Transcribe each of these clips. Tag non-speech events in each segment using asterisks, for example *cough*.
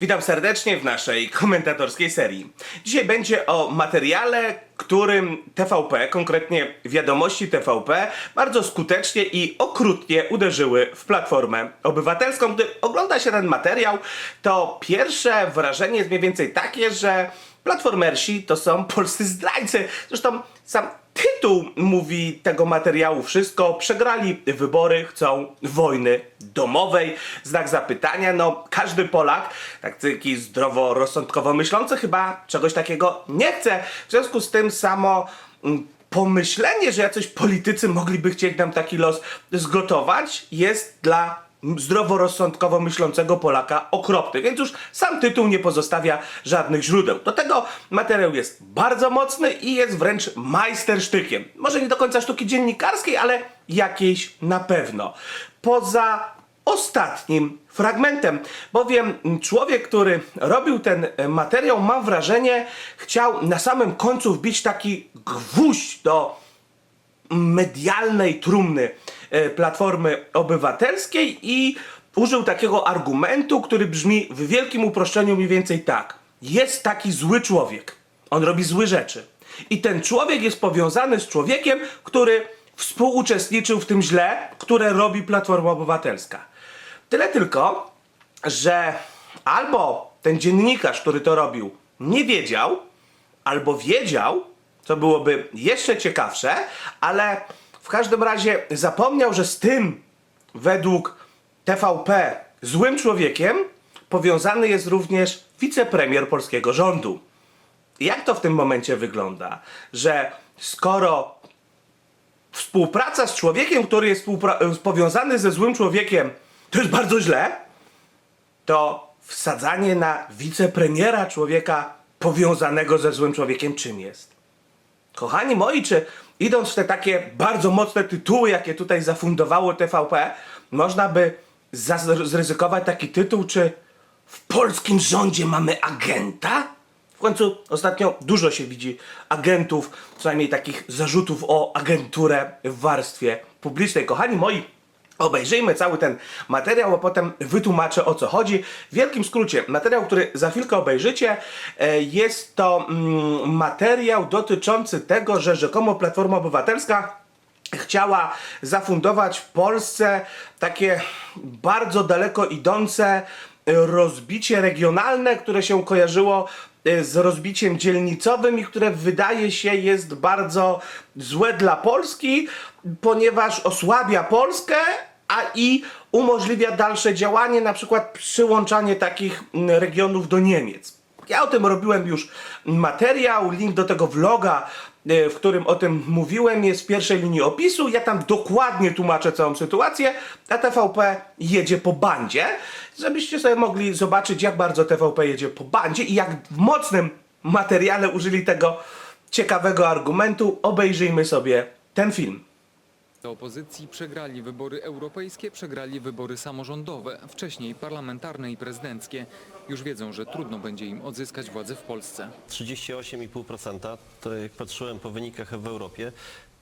Witam serdecznie w naszej komentatorskiej serii. Dzisiaj będzie o materiale, którym TVP, konkretnie wiadomości TVP, bardzo skutecznie i okrutnie uderzyły w Platformę Obywatelską. Gdy ogląda się ten materiał, to pierwsze wrażenie jest mniej więcej takie, że platformersi to są *laughs* polscy zdrajcy. Zresztą sam tytuł mówi tego materiału wszystko. Przegrali wybory, chcą wojny domowej. Znak zapytania. No, każdy Polak, taki zdroworozsądkowo myślący, chyba czegoś takiego nie chce. W związku z tym samo mm, pomyślenie, że jacyś politycy mogliby chcieć nam taki los zgotować, jest dla zdroworozsądkowo myślącego Polaka okropny. Więc już sam tytuł nie pozostawia żadnych źródeł. Do tego materiał jest bardzo mocny i jest wręcz majstersztykiem. Może nie do końca sztuki dziennikarskiej, ale jakiejś na pewno. Poza ostatnim fragmentem, bowiem człowiek, który robił ten materiał, mam wrażenie, chciał na samym końcu wbić taki gwóźdź do medialnej trumny Platformy Obywatelskiej i użył takiego argumentu, który brzmi w wielkim uproszczeniu mniej więcej tak. Jest taki zły człowiek. On robi złe rzeczy. I ten człowiek jest powiązany z człowiekiem, który współuczestniczył w tym źle, które robi Platforma Obywatelska. Tyle tylko, że albo ten dziennikarz, który to robił, nie wiedział, albo wiedział, co byłoby jeszcze ciekawsze, ale w każdym razie zapomniał, że z tym, według TVP, złym człowiekiem powiązany jest również wicepremier polskiego rządu. Jak to w tym momencie wygląda? Że skoro współpraca z człowiekiem, który jest powiązany ze złym człowiekiem, to jest bardzo źle, to wsadzanie na wicepremiera człowieka powiązanego ze złym człowiekiem czym jest? Kochani moi, czy idąc w te takie bardzo mocne tytuły, jakie tutaj zafundowało TVP, można by zryzykować taki tytuł, czy w polskim rządzie mamy agenta? W końcu ostatnio dużo się widzi agentów, co najmniej takich zarzutów o agenturę w warstwie publicznej. Kochani moi, Obejrzyjmy cały ten materiał, a potem wytłumaczę o co chodzi. W wielkim skrócie, materiał, który za chwilkę obejrzycie, e, jest to mm, materiał dotyczący tego, że rzekomo Platforma Obywatelska chciała zafundować w Polsce takie bardzo daleko idące rozbicie regionalne, które się kojarzyło z rozbiciem dzielnicowym i które wydaje się jest bardzo złe dla Polski, ponieważ osłabia Polskę, a i umożliwia dalsze działanie, na przykład przyłączanie takich mm, regionów do Niemiec. Ja o tym robiłem już materiał, link do tego vloga, w którym o tym mówiłem, jest w pierwszej linii opisu. Ja tam dokładnie tłumaczę całą sytuację, a TVP jedzie po bandzie, żebyście sobie mogli zobaczyć, jak bardzo TVP jedzie po bandzie i jak w mocnym materiale użyli tego ciekawego argumentu. Obejrzyjmy sobie ten film. Opozycji przegrali wybory europejskie, przegrali wybory samorządowe, wcześniej parlamentarne i prezydenckie. Już wiedzą, że trudno będzie im odzyskać władzę w Polsce. 38,5% to jak patrzyłem po wynikach w Europie,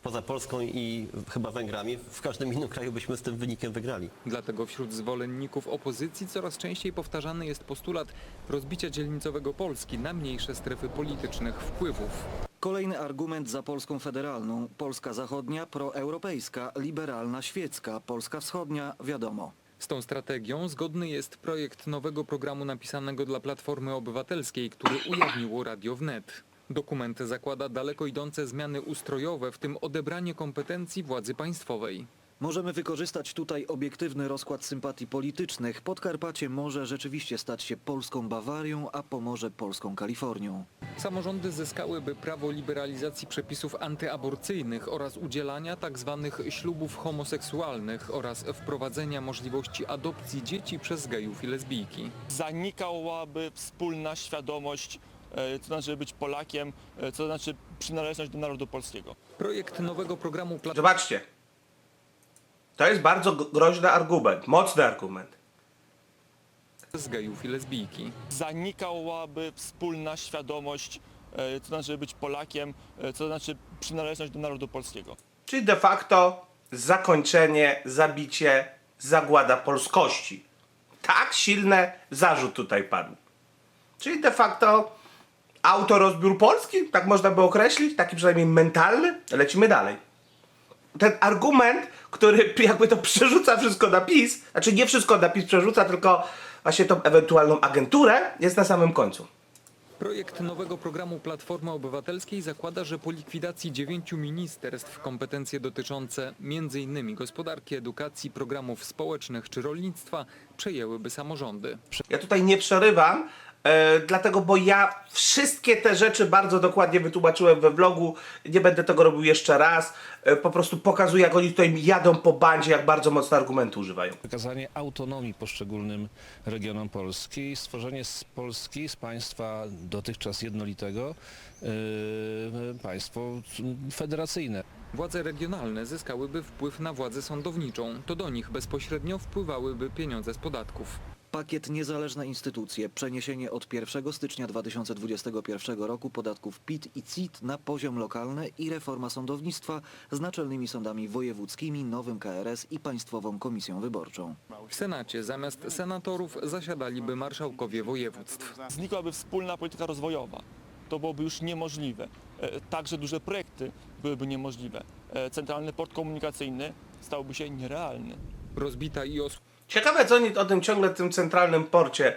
poza Polską i chyba Węgrami, w każdym innym kraju byśmy z tym wynikiem wygrali. Dlatego wśród zwolenników opozycji coraz częściej powtarzany jest postulat rozbicia dzielnicowego Polski na mniejsze strefy politycznych wpływów. Kolejny argument za Polską federalną. Polska zachodnia, proeuropejska, liberalna, świecka. Polska wschodnia, wiadomo. Z tą strategią zgodny jest projekt nowego programu napisanego dla Platformy Obywatelskiej, który ujawniło Radio Wnet. Dokument zakłada daleko idące zmiany ustrojowe, w tym odebranie kompetencji władzy państwowej. Możemy wykorzystać tutaj obiektywny rozkład sympatii politycznych. Podkarpacie może rzeczywiście stać się polską Bawarią, a Pomorze polską Kalifornią. Samorządy zyskałyby prawo liberalizacji przepisów antyaborcyjnych oraz udzielania tzw. ślubów homoseksualnych oraz wprowadzenia możliwości adopcji dzieci przez gejów i lesbijki. zanikałaby wspólna świadomość, co znaczy być Polakiem, e, co znaczy przynależność do narodu polskiego. Projekt nowego programu Zobaczcie. To jest bardzo groźny argument, mocny argument. z gejów i lesbijki. Zanikałaby wspólna świadomość, e, co znaczy być Polakiem, e, co znaczy przynależność do narodu polskiego. Czyli de facto zakończenie, zabicie, zagłada polskości. Tak silny zarzut tutaj padł. Czyli de facto autorozbiór Polski, tak można by określić, taki przynajmniej mentalny. Lecimy dalej. Ten argument, który *laughs* jakby to przerzuca wszystko na PiS, znaczy nie wszystko na PiS przerzuca, tylko właśnie tą ewentualną agenturę, jest na samym końcu. Projekt nowego programu Platformy Obywatelskiej zakłada, że po likwidacji dziewięciu ministerstw kompetencje dotyczące m.in. gospodarki, edukacji, programów społecznych czy rolnictwa przejęłyby samorządy. Ja tutaj nie przerywam, e, dlatego, bo ja wszystkie te rzeczy bardzo dokładnie wytłumaczyłem we vlogu. Nie będę tego robił jeszcze raz. E, po prostu pokazuję, jak oni tutaj jadą po bandzie, jak bardzo mocno argumenty używają. Wykazanie autonomii poszczególnym regionom Polski i stworzenie z Polski, z państwa dotychczas jednolitego, yy, państwo federacyjne. Władze regionalne zyskałyby wpływ na władzę sądowniczą. To do nich bezpośrednio wpływałyby pieniądze z podatków. Pakiet niezależne instytucje, przeniesienie od 1 stycznia 2021 roku podatków PIT i CIT na poziom lokalny i reforma sądownictwa z naczelnymi sądami wojewódzkimi, nowym KRS i Państwową Komisją Wyborczą. W Senacie zamiast senatorów zasiadaliby marszałkowie województw. Znikłaby wspólna polityka rozwojowa. To byłoby już niemożliwe. E, Także duże projekty byłyby niemożliwe. E, Centralny port komunikacyjny stałby się nierealny. Rozbita i os Ciekawe, co oni o tym ciągle tym centralnym porcie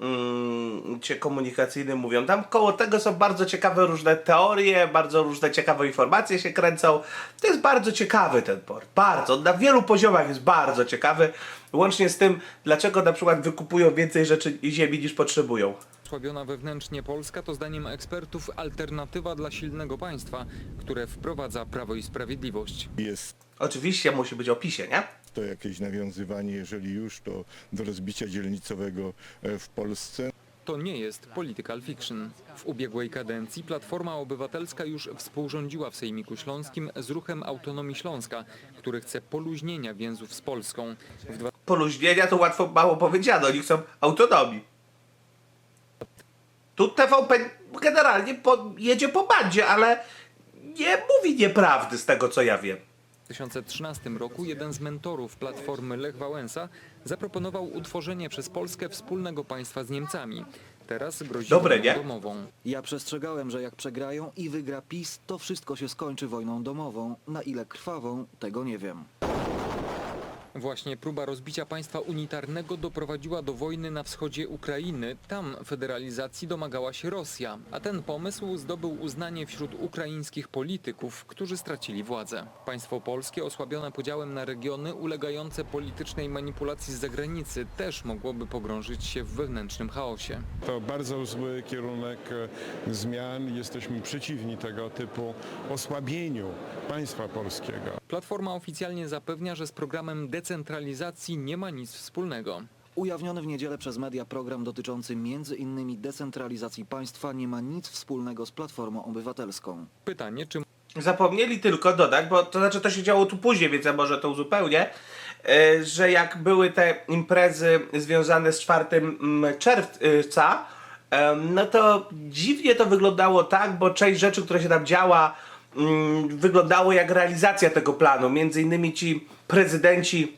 mm, komunikacyjnym mówią. Tam koło tego są bardzo ciekawe różne teorie, bardzo różne ciekawe informacje się kręcą. To jest bardzo ciekawy ten port. Bardzo. Na wielu poziomach jest bardzo ciekawy. Łącznie z tym, dlaczego na przykład wykupują więcej rzeczy i ziemi niż potrzebują. osłabiona wewnętrznie Polska to zdaniem ekspertów alternatywa dla silnego państwa, które wprowadza Prawo i Sprawiedliwość. Jest Oczywiście musi być o PiSie, nie? To jakieś nawiązywanie, jeżeli już, to do rozbicia dzielnicowego e, w Polsce. To nie jest political fiction. W ubiegłej kadencji Platforma Obywatelska już współrządziła w Sejmiku Śląskim z ruchem Autonomii Śląska, który chce poluźnienia więzów z Polską. W Poluźnienia to łatwo mało powiedziano, oni chcą autonomii. Tu TVP generalnie po, jedzie po bandzie, ale nie mówi nieprawdy z tego co ja wiem. 2013 roku jeden z mentorów Platformy Lech Wałęsa zaproponował utworzenie przez Polskę wspólnego państwa z Niemcami. Teraz grozi Dobre, wojną nie? domową. Ja przestrzegałem, że jak przegrają i wygra PiS, to wszystko się skończy wojną domową. Na ile krwawą, tego nie wiem. Właśnie próba rozbicia państwa unitarnego doprowadziła do wojny na wschodzie Ukrainy. Tam federalizacji domagała się Rosja, a ten pomysł zdobył uznanie wśród ukraińskich polityków, którzy stracili władzę. Państwo polskie osłabione podziałem na regiony ulegające politycznej manipulacji z zagranicy też mogłoby pogrążyć się w wewnętrznym chaosie. To bardzo zły kierunek e, zmian. Jesteśmy przeciwni tego typu osłabieniu państwa polskiego. Platforma oficjalnie zapewnia, że z programem decentralizacji nie ma nic wspólnego. Ujawniony w niedzielę przez media program dotyczący m.in. decentralizacji państwa nie ma nic wspólnego z Platformą Obywatelską. Pytanie, czy Zapomnieli tylko dodać, bo to znaczy to się działo tu później, więc ja może to uzupełnię, e, że jak były te imprezy związane z 4 mm, czerwca, no to dziwnie to wyglądało tak, bo część rzeczy, które się tam działa, wyglądało jak realizacja tego planu. Między innymi ci prezydenci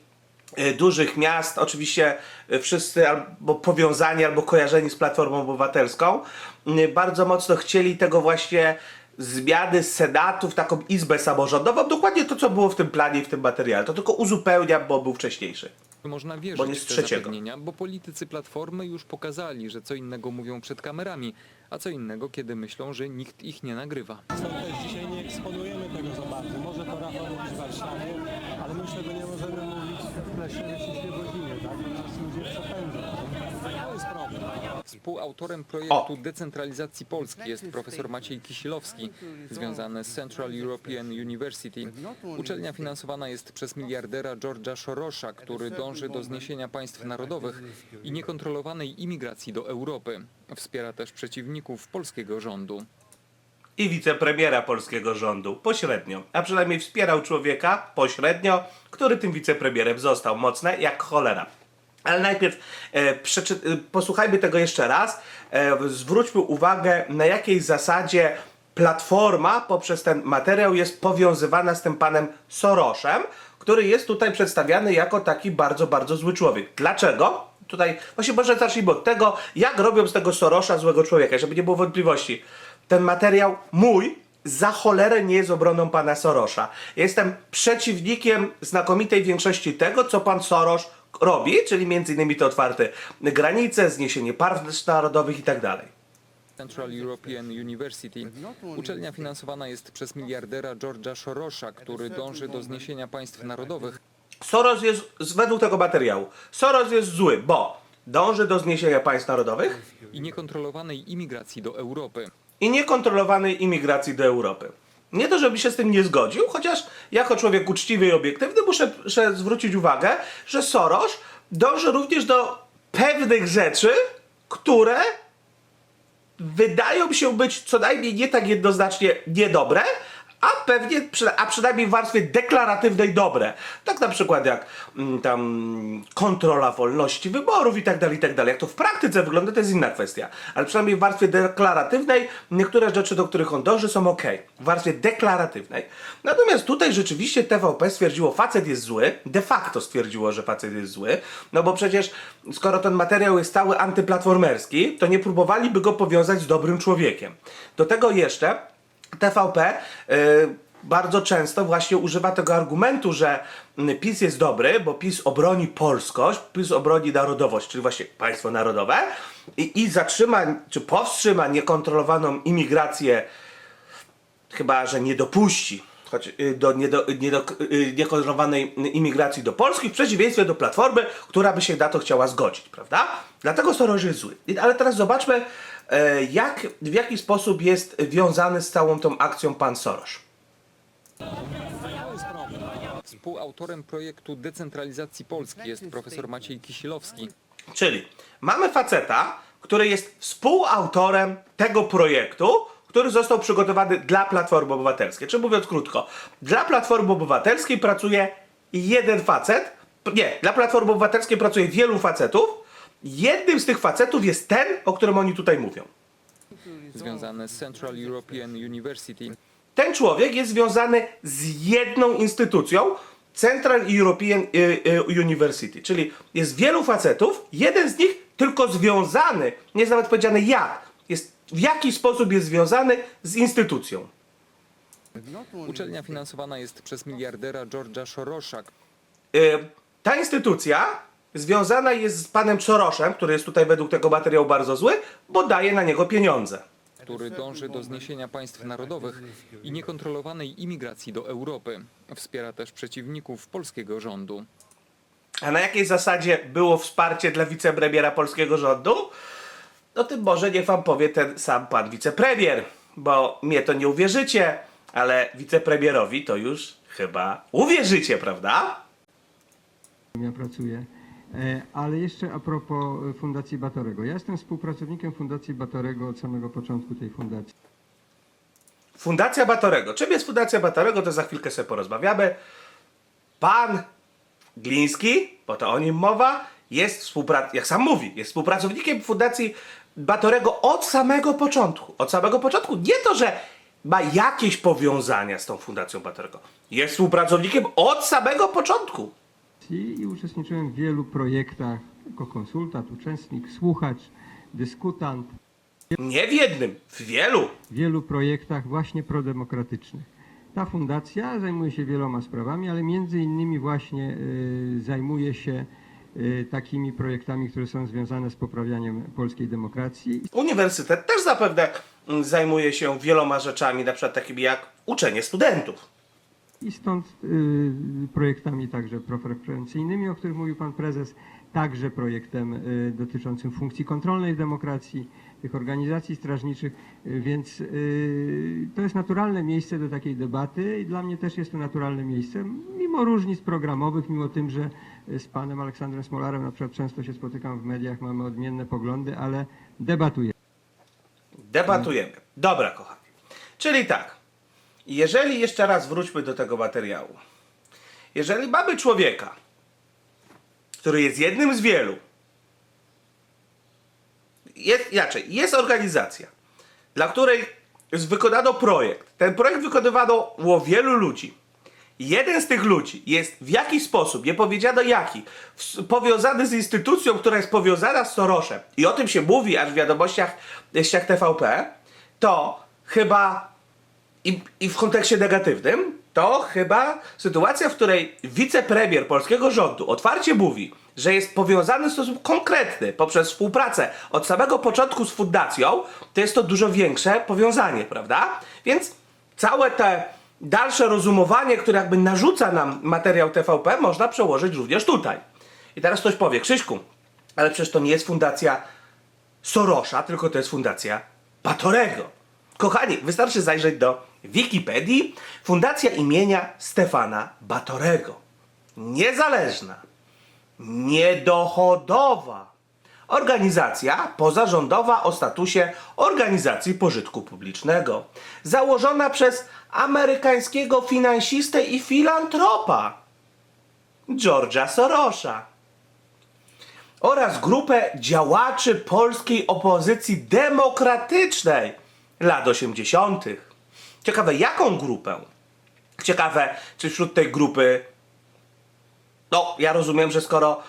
e, dużych miast, oczywiście e, wszyscy albo powiązani, albo kojarzeni z Platformą Obywatelską, bardzo mocno chcieli tego właśnie zmiany Senatu w taką izbę samorządową, dokładnie to, co było w tym planie i w tym materiale. To tylko uzupełnia, bo był wcześniejszy. Można Bo wierzyć nie w z te trzeciego. zapewnienia, bo politycy Platformy już pokazali, że co innego mówią przed kamerami, a co innego, kiedy myślą, że nikt ich nie nagrywa. Stąd też dzisiaj nie eksponujemy tego za bardzo. Może to Rafał mówi w Warszawie, ale my już tego nie możemy mówić w Pleszewie czy Świebodzinie, tak? Bo nas ludzie przepędzą. To jest problem. Współautorem projektu decentralizacji Polski jest profesor Maciej Kisilowski, związany z Central European University. Uczelnia finansowana jest przez miliardera George'a Sorosza, który dąży do zniesienia państw narodowych i niekontrolowanej imigracji do Europy. Wspiera też przeciwników polskiego rządu. I wicepremiera polskiego rządu pośrednio, a przynajmniej wspierał człowieka pośrednio, który tym wicepremierem został. Mocne jak cholera. Ale najpierw e, e, posłuchajmy tego jeszcze raz. E, zwróćmy uwagę, na jakiej zasadzie Platforma poprzez ten materiał jest powiązywana z tym panem Soroszem, który jest tutaj przedstawiany jako taki bardzo, bardzo zły człowiek. Dlaczego? tutaj, właśnie może zacznijmy od tego, jak robią z tego Sorosza złego człowieka, żeby nie było wątpliwości. Ten materiał mój za cholerę nie jest obroną pana Sorosza. Jestem przeciwnikiem znakomitej większości tego, co pan Soros robi, czyli między innymi te otwarte granice, zniesienie państw narodowych i tak dalej. Central European University. Uczelnia finansowana jest przez miliardera George'a Sorosza, który dąży do zniesienia państw narodowych, Soros jest, według tego materiału, Soros jest zły, bo dąży do zniesienia państw narodowych i niekontrolowanej imigracji do Europy. i niekontrolowanej imigracji do Europy. Nie to, żeby się z tym nie zgodził, chociaż jako człowiek uczciwy i obiektywny muszę, muszę zwrócić uwagę, że Soros dąży również do pewnych rzeczy, które wydają się być co najmniej nie tak jednoznacznie niedobre, a pewnie, a przynajmniej w warstwie deklaratywnej dobre. Tak na przykład jak mm, tam kontrola wolności wyborów i tak dalej, i tak dalej. Jak to w praktyce wygląda, to jest inna kwestia. Ale przynajmniej w warstwie deklaratywnej niektóre rzeczy, do których on dąży są ok. W warstwie deklaratywnej. Natomiast tutaj rzeczywiście TVP stwierdziło, facet jest zły, de facto stwierdziło, że facet jest zły, no bo przecież skoro ten materiał jest cały antyplatformerski, to nie próbowaliby go powiązać z dobrym człowiekiem. Do tego jeszcze TVP y, bardzo często właśnie używa tego argumentu, że PiS jest dobry, bo PiS obroni polskość, PiS obroni narodowość, czyli właśnie państwo narodowe i, i zatrzyma, czy powstrzyma niekontrolowaną imigrację, chyba że nie dopuści choć, y, do, nie do, nie do, y, niekontrolowanej imigracji do Polski, w przeciwieństwie do Platformy, która by się na to chciała zgodzić, prawda? Dlatego Soros jest zły. Ale teraz zobaczmy, jak, w jaki sposób jest wiązany z całą tą akcją pan Soros. Współautorem projektu decentralizacji Polski jest profesor Maciej Kisilowski. Czyli mamy faceta, który jest współautorem tego projektu, który został przygotowany dla Platformy Obywatelskiej. Czy mówiąc krótko, dla Platformy Obywatelskiej pracuje jeden facet, nie, dla Platformy Obywatelskiej pracuje wielu facetów, jednym z tych facetów jest ten, o którym oni tutaj mówią. Związane z Central European University. Ten człowiek jest związany z jedną instytucją, Central European y, y, University, czyli jest wielu facetów, jeden z nich tylko związany, nie jest nawet powiedziane jak, jest, w jaki sposób jest związany z instytucją. Uczelnia finansowana jest przez miliardera George'a Sorosza, Y, ta instytucja związana jest z panem Sorosem, który jest tutaj według tego materiału bardzo zły, bo daje na niego pieniądze. który dąży do zniesienia państw narodowych i niekontrolowanej imigracji do Europy. Wspiera też przeciwników polskiego rządu. A na jakiej zasadzie było wsparcie dla wicepremiera polskiego rządu? No tym może niech wam powie ten sam pan wicepremier, bo mnie to nie uwierzycie, ale wicepremierowi to już chyba uwierzycie, prawda? Ja pracuję. E, Ale jeszcze a propos e, Fundacji Batorego. Ja jestem współpracownikiem Fundacji Batorego od samego początku tej fundacji. Fundacja Batorego. Czym jest Fundacja Batorego, to za chwilkę sobie porozmawiamy. Pan Gliński, bo to o nim mowa, jest współprac... jak sam mówi, jest współpracownikiem Fundacji Batorego od samego początku. Od samego początku. Nie to, że ma jakieś powiązania z tą Fundacją Batorego. Jest współpracownikiem od samego początku. I uczestniczyłem w wielu projektach jako konsultant, uczestnik, słuchacz, dyskutant. Nie w jednym, w wielu. W wielu projektach właśnie prodemokratycznych. Ta fundacja zajmuje się wieloma sprawami, ale między innymi właśnie y, zajmuje się y, takimi projektami, które są związane z poprawianiem polskiej demokracji. Uniwersytet też zapewne mm, zajmuje się wieloma rzeczami, na przykład takimi jak uczenie studentów. I stąd y, projektami także preferencyjnymi, o których mówił pan prezes, także projektem y, dotyczącym funkcji kontrolnej demokracji, tych organizacji strażniczych, y, więc to jest naturalne miejsce do takiej debaty i dla mnie też jest to naturalne miejsce, mimo różnic programowych, mimo tym, że z panem Aleksandrem Smolarem na przykład często się spotykam w mediach, mamy odmienne poglądy, ale debatujemy. Debatujemy. Dobra, kochani. Czyli tak, jeżeli jeszcze raz wróćmy do tego materiału. Jeżeli mamy człowieka, który jest jednym z wielu, jest, inaczej, jest organizacja, dla której wykonano projekt. Ten projekt wykonywano wielu ludzi. jeden z tych ludzi jest w jakiś sposób, nie powiedziano jaki, w- powiązany z instytucją, która jest powiązana z Soroszem i o tym się mówi aż w wiadomościach ściach TVP, to chyba i, i w kontekście negatywnym, to chyba sytuacja, w której wicepremier polskiego rządu otwarcie mówi, że jest powiązany w sposób konkretny poprzez współpracę od samego początku z fundacją, to jest to dużo większe powiązanie, prawda? Więc całe te dalsze rozumowanie, które jakby narzuca nam materiał TVP, można przełożyć również tutaj. I teraz ktoś powie, Krzyśku, ale przecież to nie jest fundacja Sorosza, tylko to jest fundacja Batorego. Kochani, wystarczy zajrzeć do Wikipedii. Fundacja imienia Stefana Batorego. Niezależna, niedochodowa. Organizacja pozarządowa o statusie organizacji pożytku publicznego. Założona przez amerykańskiego finansistę i filantropa George'a Sorosza oraz grupę działaczy polskiej opozycji demokratycznej lat 80. Ciekawe, jaką grupę? Ciekawe, czy wśród tej grupy. No, ja rozumiem, że skoro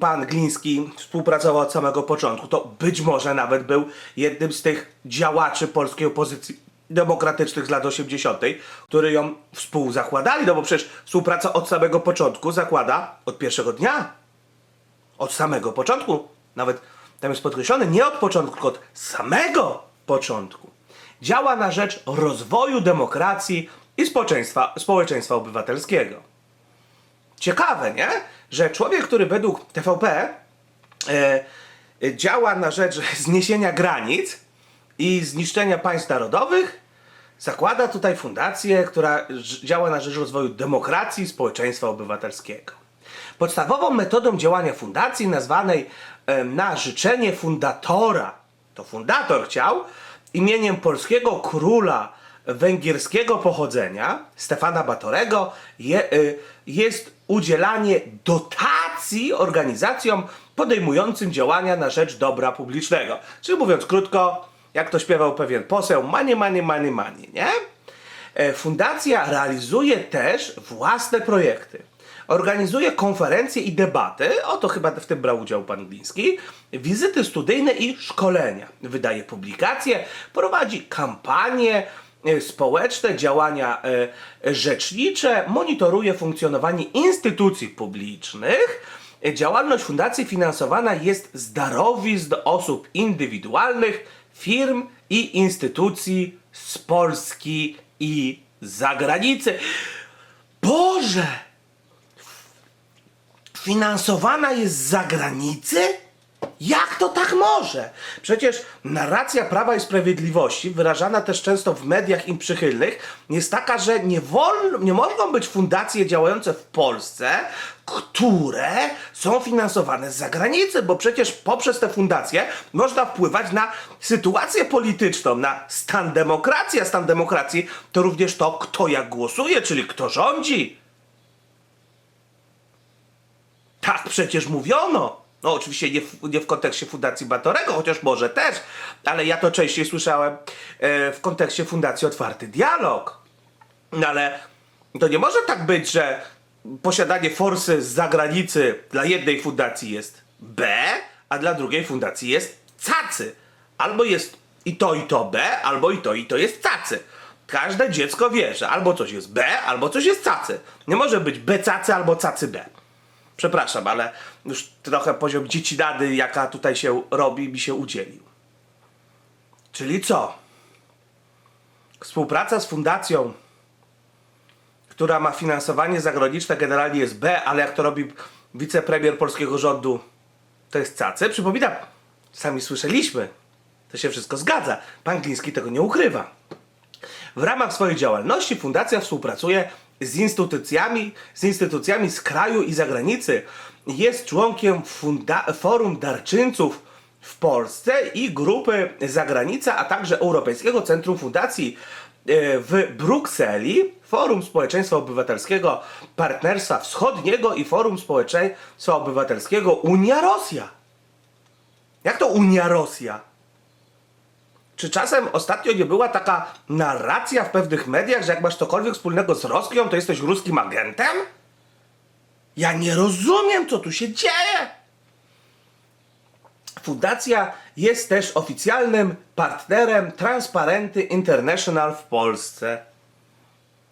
pan Gliński współpracował od samego początku, to być może nawet był jednym z tych działaczy polskiej opozycji demokratycznych z lat 80., który ją współzakładali, no bo przecież współpraca od samego początku zakłada od pierwszego dnia od samego początku, nawet tam jest podkreślone, nie od początku, tylko od samego początku, działa na rzecz rozwoju demokracji i społeczeństwa, społeczeństwa obywatelskiego. Ciekawe, nie? Że człowiek, który według TVP e, działa na rzecz *laughs* zniesienia granic i zniszczenia państw narodowych, zakłada tutaj fundację, która działa na rzecz rozwoju demokracji i społeczeństwa obywatelskiego. Podstawową metodą działania fundacji, nazwanej na życzenie fundatora, to fundator chciał, imieniem polskiego króla węgierskiego pochodzenia, Stefana Batorego, je, y, jest udzielanie dotacji organizacjom podejmującym działania na rzecz dobra publicznego. Czyli mówiąc krótko, jak to śpiewał pewien poseł, manie, manie, manie, manie, nie? E, Fundacja realizuje też własne projekty. Organizuje konferencje i debaty, o to chyba w tym brał udział pan Gliński, wizyty studyjne i szkolenia. Wydaje publikacje, prowadzi kampanie e, społeczne, działania e, rzecznicze, monitoruje funkcjonowanie instytucji publicznych. E, Działalność fundacji finansowana jest z darowizn osób indywidualnych, firm i instytucji z Polski i zagranicy. Boże! Finansowana jest z zagranicy? Jak to tak może? Przecież narracja Prawa i Sprawiedliwości, wyrażana też często w mediach im przychylnych, jest taka, że nie, wolno, nie mogą być fundacje działające w Polsce, które są finansowane z zagranicy, bo przecież poprzez te fundacje można wpływać na sytuację polityczną, na stan demokracji, a stan demokracji to również to, kto jak głosuje, czyli kto rządzi. Tak przecież mówiono. No oczywiście nie w, nie w kontekście Fundacji Batorego, chociaż może też, ale ja to częściej słyszałem e, w kontekście Fundacji Otwarty Dialog. No ale to nie może tak być, że posiadanie forsy z zagranicy dla jednej fundacji jest B, a dla drugiej fundacji jest cacy. Albo jest i to, i to B, albo i to, i to jest cacy. Każde dziecko wie, że albo coś jest B, albo coś jest cacy. Nie może być B cacy albo cacy B. Przepraszam, ale już trochę poziom dziecinady, jaka tutaj się robi, mi się udzielił. Czyli co? Współpraca z fundacją, która ma finansowanie zagraniczne, generalnie jest B, ale jak to robi wicepremier polskiego rządu, to jest cacy. Przypominam, sami słyszeliśmy, to się wszystko zgadza. Pan Gliński tego nie ukrywa. W ramach swojej działalności fundacja współpracuje z instytucjami, z instytucjami z kraju i zagranicy. Jest członkiem Forum Darczyńców w Polsce i grupy Zagranica, a także Europejskiego Centrum Fundacji e, w Brukseli, Forum Społeczeństwa Obywatelskiego Partnerstwa Wschodniego i Forum Społeczeństwa Obywatelskiego Unia Rosja. Jak to Unia Rosja? Czy czasem ostatnio nie była taka narracja w pewnych mediach, że jak masz cokolwiek wspólnego z Rosją, to jesteś ruskim agentem? Ja nie rozumiem, co tu się dzieje. Fundacja jest też oficjalnym partnerem Transparenty International w Polsce.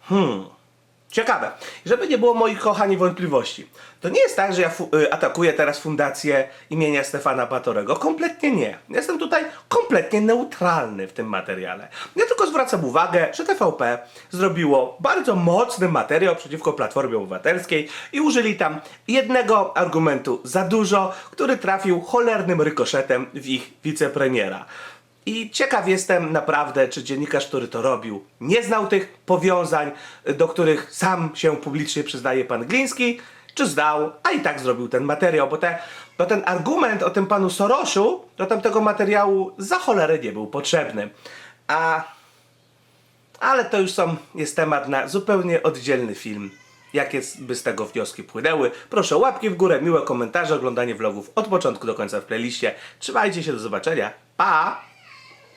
Hmm. Ciekawe. Żeby nie było moich kochani wątpliwości. To nie jest tak, że ja y, atakuję teraz fundację imienia Stefana Batorego. Kompletnie nie. Jestem tutaj kompletnie neutralny w tym materiale. Ja tylko zwracam uwagę, że TVP zrobiło bardzo mocny materiał przeciwko Platformie Obywatelskiej i użyli tam jednego argumentu za dużo, który trafił cholernym rykoszetem w ich wicepremiera. I ciekaw jestem naprawdę, czy dziennikarz, który to robił, nie znał tych powiązań, do których sam się publicznie przyznaje pan Gliński, czy zdał, a i tak zrobił ten materiał, bo, te, bo ten argument o tym panu Soroszu do tamtego materiału za cholerę nie był potrzebny. A ale to już są, jest temat na zupełnie oddzielny film. Jakie by z tego wnioski płynęły? Proszę o łapki w górę, miłe komentarze, oglądanie vlogów od początku do końca w playliście. Trzymajcie się, do zobaczenia. Pa!